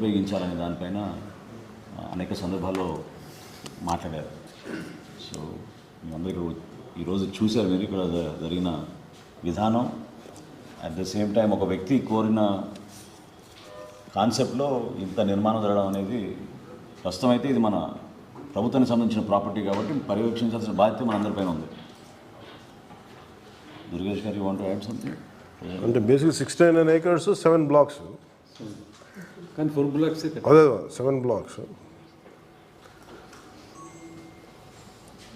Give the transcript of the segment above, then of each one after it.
ఉపయోగించాలనే దానిపైన అనేక సందర్భాల్లో మాట్లాడారు. సో మీ అందరూ ఈరోజు చూశారు మీరు ఇక్కడ జరిగిన విధానం. అట్ ద సేమ్ టైం ఒక వ్యక్తి కోరిన కాన్సెప్ట్లో ఇంత నిర్మాణం జరగడం అనేది ప్రస్తుతం అయితే ఇది మన ప్రభుత్వానికి సంబంధించిన ప్రాపర్టీ కాబట్టి పర్యవేక్షించాల్సిన బాధ్యత మన అందరిపైన ఉంది. దుర్గేష్ గారు వాంట్ యాడ్ సంథింగ్ అంటే basic sixty nine acres seven blocks కానీ ఫోర్ బ్లాక్స్ అదే సెవెన్ బ్లాక్స్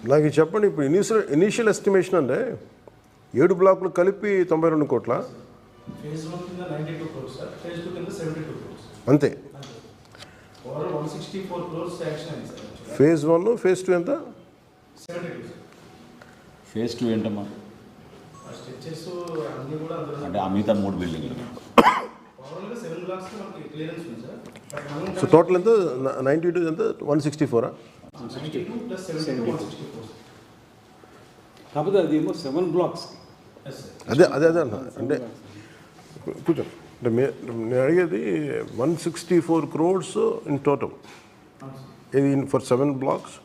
నాకు ఇది చెప్పండి ఇప్పుడు ఇనీషియల్ ఇనీషియల్ ఎస్టిమేషన్ అంటే ఏడు బ్లాకులు కలిపి తొంభై రెండు కోట్ల? అంతే. ఫేజ్ వన్ ఫేజ్ టూ ఎంత? ఫేజ్ టూ ఏంటమ్మా? అంటే ఆ మిగతా మూడు బిల్డింగ్లు ఓవరాల్గా సెవెన్ బ్లాక్స్ మనకి క్లియరెన్స్ ఉంది సార్ బట్ మనం సో టోటల్ ఎంత నైంటీ టూ ఎంత వన్ సిక్స్టీ ఫోరా కాకపోతే సెవెన్ బ్లాక్స్ అదే అదే అదే అన్న. అంటే కూర్చోండి అంటే మే నేను అడిగేది one sixty four crores in total అవును సార్ ఇది ఫర్ సెవెన్ బ్లాక్స్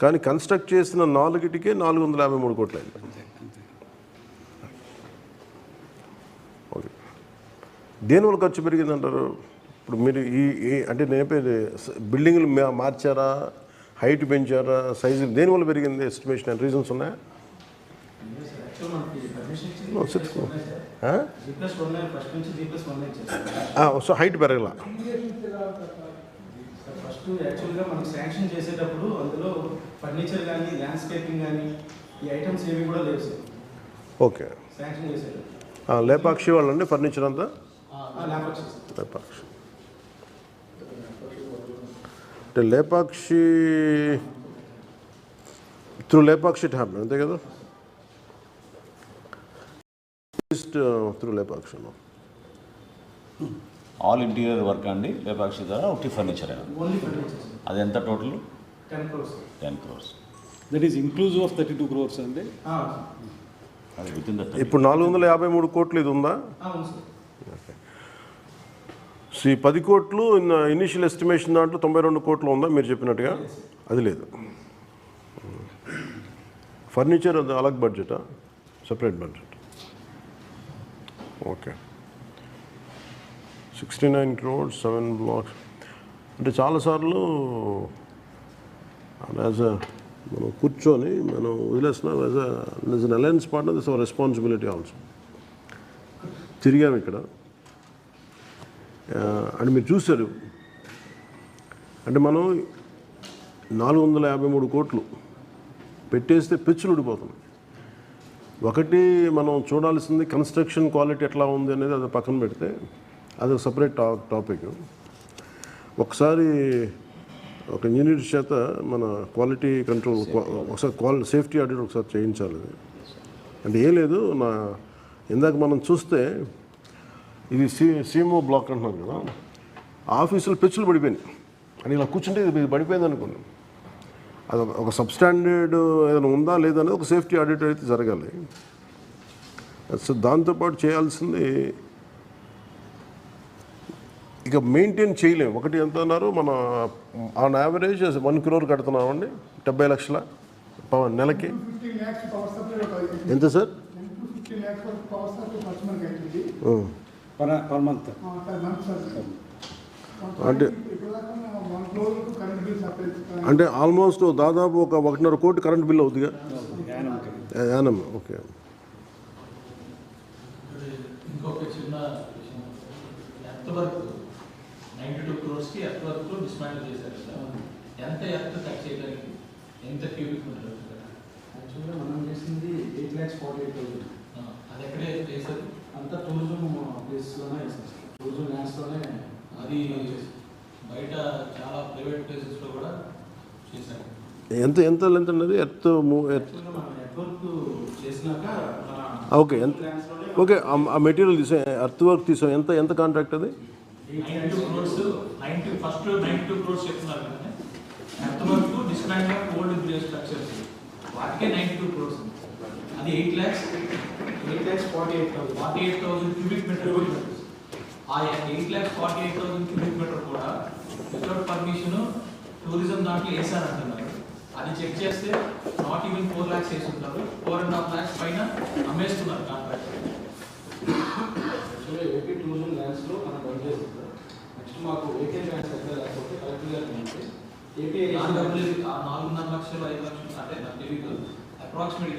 కానీ కన్స్ట్రక్ట్ చేసిన నాలుగిటికే నాలుగు వందల యాభై మూడు కోట్లు అయింది ఓకే దేనివల్ల ఖర్చు పెరిగింది అంటారు ఇప్పుడు మీరు ఈ అంటే నేను బిల్డింగ్లు మార్చారా? హైట్ పెంచారా? సైజు దేనివల్ల పెరిగింది? ఎస్టిమేషన్ అండ్ రీజన్స్ ఉన్నాయా? సో హైట్ పెరగల సార్ ఫస్ట్ యాక్చువల్గా మనకి శాంక్షన్ చేసేటప్పుడు అందులో ఫర్నిచర్ కానీ ల్యాండ్స్కేపింగ్ కానీ ఈ ఐటమ్స్ ఏవి కూడా లేవు సార్ ఓకే శాంక్షన్ చేసేటప్పుడు లేపాక్షి వాళ్ళండి ఫర్నిచర్ అంతా? లేపాక్షి. అంటే Lepakshi through Lepakshi it happen అంతే కదా? Through Lepakshi all interior work అండి లేపాక్షి ద్వారా ఒకటి ఫర్నిచర్ ఓన్లీ ఫర్నిచర్ సార్ అది ఎంత total ten crores ten crores that is inclusive of thirty two crores అండి ఇప్పుడు నాలుగు వందల యాభై మూడు కోట్లు ఇది ఉందా? సార్. సో ఈ పది కోట్లు ఇనిషియల్ ఎస్టిమేషన్ దాంట్లో తొంభై రెండు కోట్లు ఉందా మీరు చెప్పినట్టుగా? అది లేదు. ఫర్నిచర్ అది అలగ్ బడ్జెటా? Separate budget. Okay. Sixty nine crores seven blocks. అంటే చాలాసార్లు యాజ్ అ మనం కూర్చొని మనం వదిలేస్తున్నాం as as an alliance partner this our responsibility also. తిరిగాము ఇక్కడ. అని మీరు చూశారు. అంటే మనం నాలుగు వందల యాభై మూడు కోట్లు పెట్టేస్తే పెచ్చులు ఊడిపోతుంది ఒకటి మనం చూడాల్సింది కన్స్ట్రక్షన్ క్వాలిటీ ఎట్లా ఉంది అనేది అది పక్కన పెడితే అది ఒక సపరేట్ టా టాపిక్. ఒకసారి ఒక ఇంజనీర్ చేత మన క్వాలిటీ కంట్రోల్ ఒకసారి క్వాలిటీ సేఫ్టీ ఆడిట్ ఒకసారి చేయించాలి. అది. అంటే ఏం లేదు నా ఇందాక మనం చూస్తే ఇది సి సీఎంఓ బ్లాక్ అంటున్నారు కదా. ఆఫీసులు పెచ్చులు పడిపోయినాయి. అని ఇలా కూర్చుంటే ఇది పడిపోయింది అనుకోండి. అది ఒక- సబ్స్టాండర్డ్ ఏదైనా ఉందా లేదా అనేది ఒక సేఫ్టీ ఆడిట్ అయితే జరగాలి. సో దాంతోపాటు చేయాల్సింది ఇక మెయింటైన్ చేయలేము. ఒకటి ఎంత అన్నారు? మన ఆన్ యావరేజ్ వన్ క్రోర్ కడుతున్నామండి. డెబ్బై లక్షల పవన్ నెలకి. ఎంత సార్? Per per month. అంటే- అంటే ఆల్మోస్ట్ దాదాపు ఒక ఒకటిన్నర కోటి కరెంట్ బిల్ అవుతుందిగా యానం ఓకే. ఇంకొక చిన్న విషయం ఎర్త్ వర్క్ నైంటీ టూ క్రోర్స్కి ఎర్త్ వర్క్ డిస్మాండిల్ చేశారు సార్? ఎంత ఎర్త్ కట్ చేయడానికి ఎంత క్యూబిక్ మీటర్ యాక్చువల్గా మనం చేసింది eight lakhs forty eight thousand అది ఎక్కడే చేశారు అంతా టూరిజం సార్ టూరిజం ల్యాండ్స్లోనే అది బయట చాలా ప్రైవేట్ ప్లేసెస్లో కూడా చేశారు. ఎంత ఎంత లెంత్ ఉన్నది? ఎర్త్ ఓకే ఎంత? ఓకే ఆ- మెటీరియల్ తీసా ఎర్త్ వర్క్ తీసాం ఎంత ఎంత కాంట్రాక్ట్ అది? వాటికే నైంటీ టూ క్రోర్స్. అది eight lakhs. Eight lakhs forty eight thousand forty eight thousand cubic metre ఆ eight lakhs forty eight thousand cubic without permission tourism దాంట్లో వేసారంటున్నారు అది చెక్ చేస్తే నాట్ ఈవెన్ ఫోర్ ల్యాక్స్ వేసుకుంటారు ఫోర్ అండ్ హాఫ్ ల్యాక్స్ పైన అమ్మేస్తున్నారు కాంట్రాక్ట్ యాక్చువల్గా ఏపీ టూరిజం ల్యాండ్స్లో మనం వర్క్ చేస్తుంది నెక్స్ట్ మాకు ఏకే ల్యాండ్స్ ఎక్కడ లేకపోతే కలెక్టర్ ఉంటే ఏపీ నాలుగున్నర లక్షలు ఐదు లక్షలు అంటే నాకు తెలియదు అప్రాక్సిమేట్